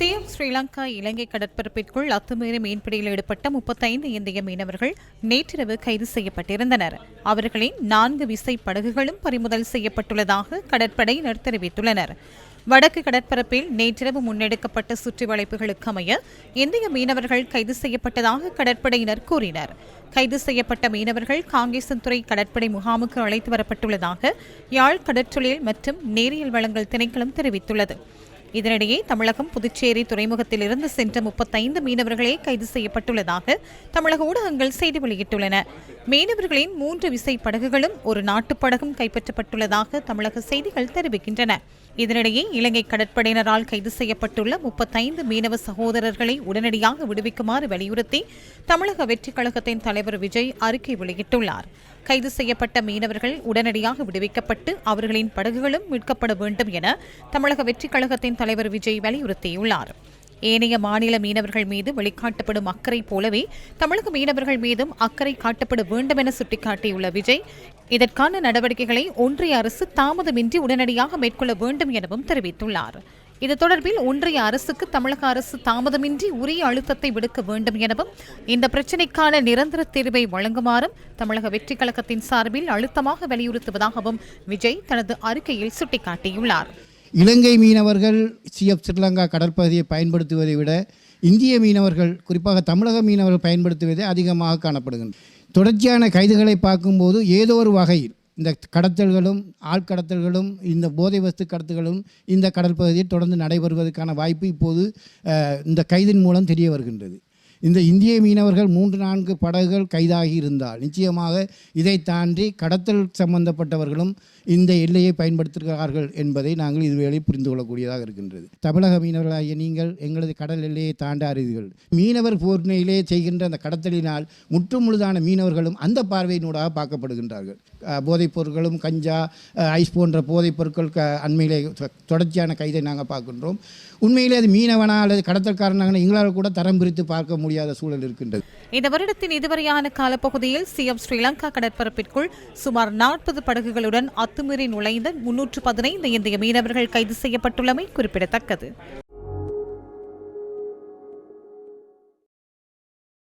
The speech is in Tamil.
சிஎம் ஸ்ரீலங்கா இலங்கை கடற்பரப்பிற்குள் அத்துமீறி மீன்பிடியில் ஈடுபட்ட முப்பத்தைந்து இந்திய மீனவர்கள் நேற்றிரவு கைது செய்யப்பட்டிருந்தனர். அவர்களின் நான்கு விசை படகுகளும் பறிமுதல் செய்யப்பட்டுள்ளதாக கடற்படையினர் தெரிவித்துள்ளனர். வடக்கு கடற்பரப்பில் நேற்றிரவு முன்னெடுக்கப்பட்ட சுற்றி வளைப்புகளுக்கு அமைய இந்திய மீனவர்கள் கைது செய்யப்பட்டதாக கடற்படையினர் கூறினர். கைது செய்யப்பட்ட மீனவர்கள் காங்கேசன்துறை கடற்படை முகாமுக்கு அழைத்து வரப்பட்டுள்ளதாக யாழ் கடற்றொழில் மற்றும் நேரியல் வளங்கள் திணைக்களம் தெரிவித்துள்ளது. இதனிடையே தமிழகம் புதுச்சேரி துறைமுகத்தில் இருந்து சென்ற முப்பத்தைந்து மீனவர்களே கைது செய்யப்பட்டுள்ளதாக தமிழக ஊடகங்கள் செய்தி வெளியிட்டுள்ளன. மீனவர்களின் மூன்று விசை படகுகளும் ஒரு நாட்டுப்படகும் கைப்பற்றப்பட்டுள்ளதாக தமிழக செய்திகள் தெரிவிக்கின்றன. இதனிடையே இலங்கை கடற்படையினரால் கைது செய்யப்பட்டுள்ள முப்பத்தைந்து மீனவ சகோதரர்களை உடனடியாக விடுவிக்குமாறு வலியுறுத்தி தமிழக வெற்றிக் கழகத்தின் தலைவர் விஜய் அறிக்கை வெளியிட்டுள்ளார். கைது செய்யப்பட்ட மீனவர்கள் உடனடியாக விடுவிக்கப்பட்டு அவர்களின் படகுகளும் மீட்கப்பட வேண்டும் என தமிழக வெற்றிக் கழகத்தின் தலைவர் விஜய் வலியுறுத்தியுள்ளார். ஏனைய மாநில மீனவர்கள் மீது வெளிக்காட்டப்படும் அக்கறை போலவே தமிழக மீனவர்கள் மீதும் அக்கறை காட்டப்பட வேண்டும் என சுட்டிக்காட்டியுள்ள விஜய் இதற்கான நடவடிக்கைகளை ஒன்றிய அரசு தாமதமின்றி உடனடியாக மேற்கொள்ள வேண்டும் எனவும் தெரிவித்துள்ளார். இது தொடர்பில் ஒன்றிய அரசுக்கு தமிழக அரசு தாமதமின்றி உரிய அழுத்தத்தை விடுக்க வேண்டும் எனவும் இந்த பிரச்சினைக்கான நிரந்தர தீர்வை வழங்குமாறும் தமிழக வெற்றிக் கழகத்தின் சார்பில் அழுத்தமாக வலியுறுத்துவதாகவும் விஜய் தனது அறிக்கையில் சுட்டிக்காட்டியுள்ளார். இலங்கை மீனவர்கள் சிஎஃப் ஸ்ரீலங்கா கடற்பகுதியை பயன்படுத்துவதை விட இந்திய மீனவர்கள் குறிப்பாக தமிழக மீனவர்கள் பயன்படுத்துவதே அதிகமாக காணப்படுகின்றன. தொடர்ச்சியான கைதுகளை பார்க்கும்போது ஏதோ ஒரு வகையில் இந்த கடத்தல்களும் ஆட்கடத்தல்களும் இந்த போதை வஸ்து கடத்தல்களும் இந்த கடற்பகுதியில் தொடர்ந்து நடைபெறுவதற்கான வாய்ப்பு இப்போது இந்த கைதின் மூலம் தெரிய வருகின்றது. இந்த இந்திய மீனவர்கள் மூன்று நான்கு படகுகள் கைதாகி இருந்தால் நிச்சயமாக இதை தாண்டி கடத்தல் சம்பந்தப்பட்டவர்களும் இந்த எல்லையை பயன்படுத்துகிறார்கள் என்பதை நாங்கள் இதுவேளை புரிந்து கொள்ளக்கூடியதாக இருக்கின்றது. தமிழக மீனவர்களாகிய நீங்கள் எங்களது கடல் எல்லையை தாண்டாதீர்கள். மீனவர் போர்னையிலே செய்கின்ற அந்த கடத்தலினால் முற்று முழுதான மீனவர்களும் அந்த பார்வையினூடாக பார்க்கப்படுகின்றார்கள். போதைப் பொருட்களும் கஞ்சா ஐஸ் போன்ற போதைப் பொருட்கள் க அண்மையிலே தொ- தொடர்ச்சியான கைதை நாங்கள் பார்க்கின்றோம். உண்மையிலே அது மீனவனா அல்லது கடத்தல்காரனாக எங்களால் கூட தரம் பிரித்து பார்க்க முடியும். முடியாத சூழல் இருக்கின்றது. இந்த வருடத்தின் இதுவரையான காலப்பகுதியில் சிஎம் ஸ்ரீலங்கா கடற்பரப்பிற்குள் சுமார் நாற்பது படகுகளுடன் அத்துமீறி நுழைந்த முன்னூற்று பதினைந்து இந்திய மீனவர்கள் கைது செய்யப்பட்டுள்ளமை குறிப்பிடத்தக்கது.